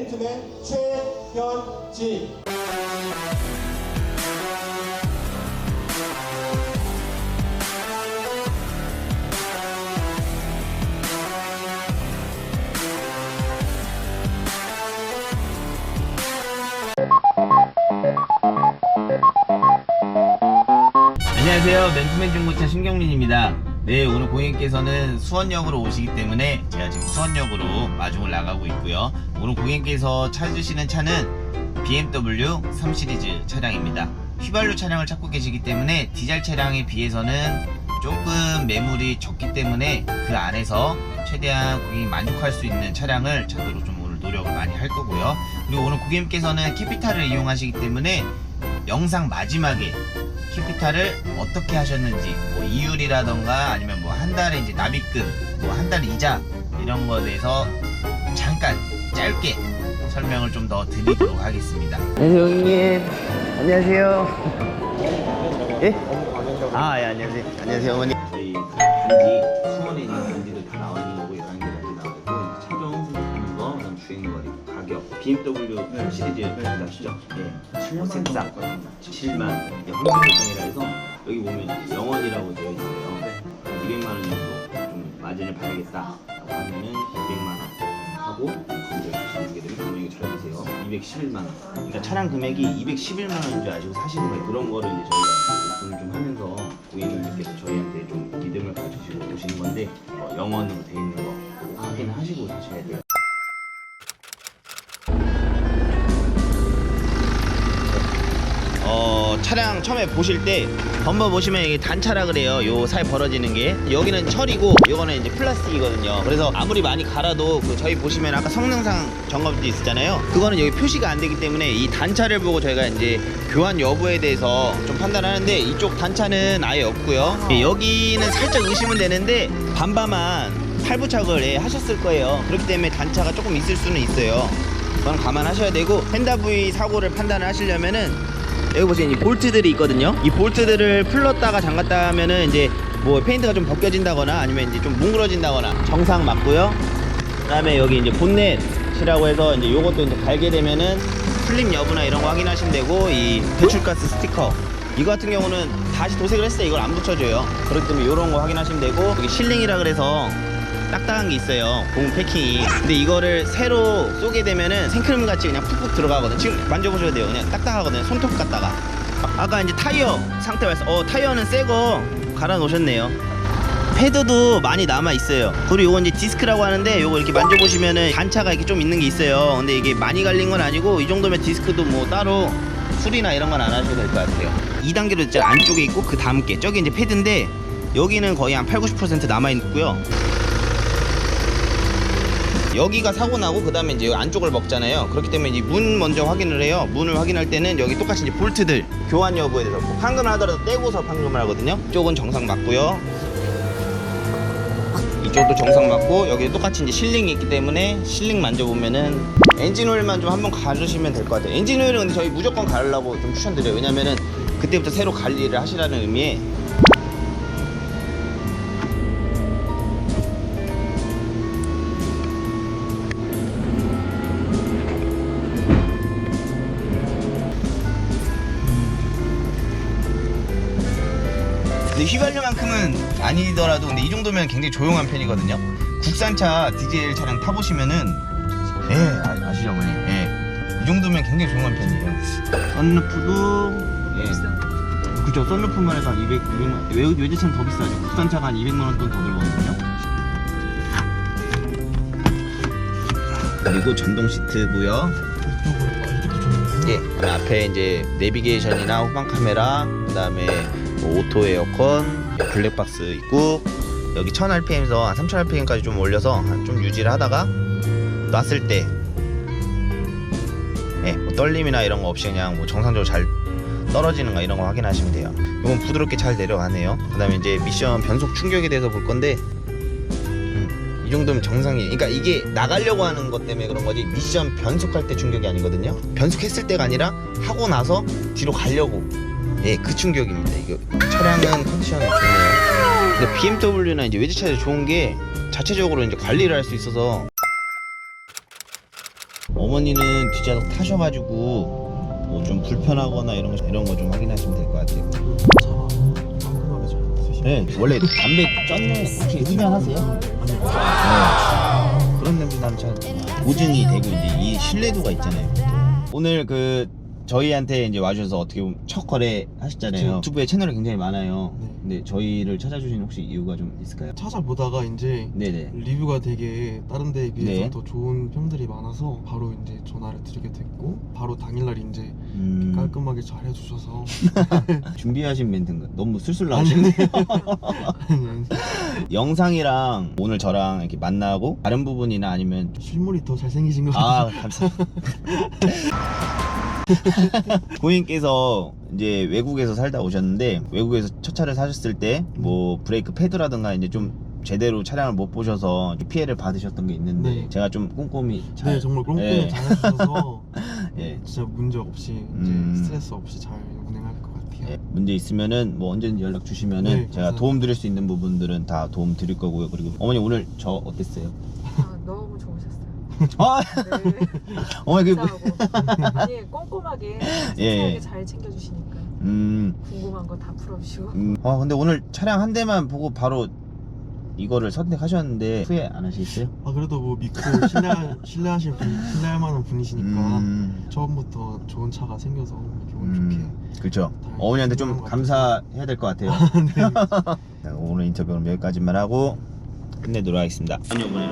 A팀의 최현지. 안녕하세요. 맨투맨 중고차 신경민입니다. 네, 오늘 고객님께서는 수원역으로 오시기 때문에 제가 지금 수원역으로 마중을 나가고 있고요. 오늘 고객님께서 찾으시는 차는 BMW 3 시리즈 차량입니다. 휘발유 차량을 찾고 계시기 때문에 디젤 차량에 비해서는 조금 매물이 적기 때문에 그 안에서 최대한 고객이 만족할 수 있는 차량을 찾도록 좀 오늘 노력을 많이 할 거고요. 그리고 오늘 고객님께서는 캐피탈을 이용하시기 때문에 영상 마지막에 캐피탈을 어떻게 하셨는지 뭐 이율이라던가 아니면 뭐 한 달에 이제 납입금 뭐 한 달 이자 이런 거에 대해서 잠깐 짧게 설명을 좀 더 드리도록 하겠습니다. 안녕하세요 형님. 안녕하세요. 예? 아, 예, 안녕하세요. 안녕하세요, 어머니. 저희 단지, 수원에 있는 단지들 다 나와 있는 가격, BMW 3 시리즈 아시죠? 예. 7만 싹 7만. 이게 홍보대장이라 해서, 여기 보면 영원이라고 되어 있어요. 200만 원 정도 좀 마진을 받겠다. 라고 하면은 200만 원 하고, 이제 주시게 되면 금액이 줄어드세요. 211만 원. 그러니까 차량 금액이 211만 원인 줄 아시고 사시는 거예요. 그런 거를 이제 저희가 오픈을 좀 하면서 고객님들께서 저희한테 좀 믿음을 가지시고 오시는 건데 어, 영원으로 돼 있는 거 확인하시고 사셔야 돼요. 차량 처음에 보실 때 범버 보시면 이게 단차라 그래요. 요 사이 벌어지는 게. 여기는 철이고 요거는 이제 플라스틱이거든요. 그래서 아무리 많이 갈아도 그 저희 보시면 아까 성능상 점검지 있었잖아요. 그거는 여기 표시가 안 되기 때문에 이 단차를 보고 저희가 이제 교환 여부에 대해서 좀 판단하는데 이쪽 단차는 아예 없고요. 예, 여기는 살짝 의심은 되는데 반반만 탈부착을 예, 하셨을 거예요. 그렇기 때문에 단차가 조금 있을 수는 있어요. 그건 감안하셔야 되고 펜다 부위 사고를 판단을 하시려면은 여기 보시면 이 볼트들이 있거든요. 이 볼트들을 풀렀다가 잠갔다 하면은 이제 뭐 페인트가 좀 벗겨진다거나 아니면 이제 좀 뭉그러진다거나 정상 맞고요. 그 다음에 여기 이제 본넷이라고 해서 이제 요것도 이제 갈게 되면은 슬립 여부나 이런 거 확인하시면 되고 이 배출가스 스티커 이거 같은 경우는 다시 도색을 했을 때 이걸 안 붙여줘요. 그렇기 때문에 이런 거 확인하시면 되고 여기 실링이라 그래서 딱딱한 게 있어요. 고무 패킹이. 근데 이거를 새로 쏘게 되면은 생크림 같이 그냥 푹푹 들어가거든. 지금 만져보셔도 돼요. 그냥 딱딱하거든요. 손톱 갖다가. 아까 이제 타이어 상태 봤어. 어 타이어는 새거 갈아 놓으셨네요. 패드도 많이 남아 있어요. 그리고 이건 이제 디스크라고 하는데 요거 이렇게 만져보시면은 단차가 이렇게 좀 있는 게 있어요. 근데 이게 많이 갈린 건 아니고 이 정도면 디스크도 뭐 따로 수리나 이런 건 안 하셔도 될 것 같아요. 2단계로 이제 안쪽에 있고 그 다음 게 저기 이제 패드인데 여기는 거의 한 8, 90% 남아 있고요. 여기가 사고 나고 그 다음에 이제 안쪽을 먹잖아요. 그렇기 때문에 이제 문 먼저 확인을 해요. 문을 확인할 때는 여기 똑같이 이제 볼트들 교환 여부에 대해서 뭐 판금을 하더라도 떼고서 판금을 하거든요. 이쪽은 정상 맞고요. 이쪽도 정상 맞고 여기 똑같이 이제 실링이 있기 때문에 실링 만져보면은 엔진 오일만 좀 한번 가르시면 될 것 같아요. 엔진 오일은 근데 저희 무조건 가르려고 좀 추천드려요. 왜냐면은 그때부터 새로 관리를 하시라는 의미에 근데 휘발유만큼은 아니더라도 근데 이 정도면 굉장히 조용한 편이거든요. 국산차 디젤 차량 타보시면은 예 아, 시죠 어머니 예이 정도면 굉장히 조용한 편이에요. 썬루프도 예 그죠 썬루프만 해서 한 200, 200만 외, 외제차는 더 비싸죠. 국산차가 한 200만 원 돈 더 들거든요. 그리고 전동 시트고요. 예, 그 앞에 이제 내비게이션이나 후방 카메라, 그다음에 뭐 오토 에어컨, 블랙박스 있고 여기 1000rpm에서 한 3000rpm까지 좀 올려서 한좀 유지를 하다가 놨을 때 예, 뭐 떨림이나 이런 거 없이 그냥 뭐 정상적으로 잘 떨어지는가 이런 거 확인하시면 돼요. 이건 부드럽게 잘 내려가네요. 그 다음에 이제 미션 변속 충격에 대해서 볼 건데 음, 이 정도면 정상이. 그러니까 이게 나가려고 하는 것 때문에 그런 거지 미션 변속할 때 충격이 아니거든요. 변속했을 때가 아니라 하고 나서 뒤로 가려고. 예, 그 충격입니다. 이거 차량은 컨디션이 좋네요. 근데 BMW나 이제 외제차에 좋은 게 자체적으로 이제 관리를 할 수 있어서 어머니는 뒷좌석 타셔가지고 뭐 좀 불편하거나 이런 거 이런 거 좀 확인하시면 될 것 같아요. 잘. 네, 원래 담배 쩐는 혹시 흡연하세요? 네. 그런 냄새 나면 참 보증이 되고 이제 이 신뢰도가 있잖아요. 오늘 그 저희한테 이제 와주셔서 어떻게 보면 첫 거래 하셨잖아요. 그쵸. 유튜브에 채널이 굉장히 많아요. 네. 근데 저희를 찾아주신 혹시 이유가 좀 있을까요? 찾아보다가 이제 네네. 리뷰가 되게 다른 데에 비해서 네. 더 좋은 평들이 많아서 바로 이제 전화를 드리게 됐고 바로 당일날 이제 음, 깔끔하게 잘 해주셔서 준비하신 멘트인가? 너무 술술 아니 나오시네. 아니 아니 영상이랑 오늘 저랑 이렇게 만나고 다른 부분이나 아니면 실물이 더 잘생기신 것 같아요 아 감사합니다. 고객님께서 이제 외국에서 살다 오셨는데 외국에서 첫 차를 사셨을 때 뭐 브레이크 패드라든가 이제 좀 제대로 차량을 못 보셔서 피해를 받으셨던 게 있는데 네. 제가 좀 꼼꼼히 잘 네 정말 꼼꼼히 예. 잘 해주셔서 예. 진짜 문제 없이 음. 스트레스 없이 잘 운행할 것 같아요 예, 문제 있으면은 뭐 언제든지 연락 주시면은 네, 제가. 도움 드릴 수 있는 부분들은 다 도움 드릴 거고요. 그리고 어머니 오늘 저 어땠어요? 아. 아, 네. 어머니 그 감사하고 아니 꼼꼼하게 세세하게 예. 잘 챙겨주시니까 음, 궁금한 거 다 풀어주시고 음, 아 근데 오늘 차량 한 대만 보고 바로 이거를 선택하셨는데 후회 안 하시겠어요? 아 그래도 뭐 믿고 신뢰 신뢰하신 분 신뢰할 만한 분이시니까 음, 처음부터 좋은 차가 생겨서 기분 좋게 음, 그렇죠. 다 어머니한테 좀 감사해야 될 것 같아요. 네. 자, 오늘 인터뷰는 여기까지만 하고 끝내도록 하겠습니다. 아니 어머니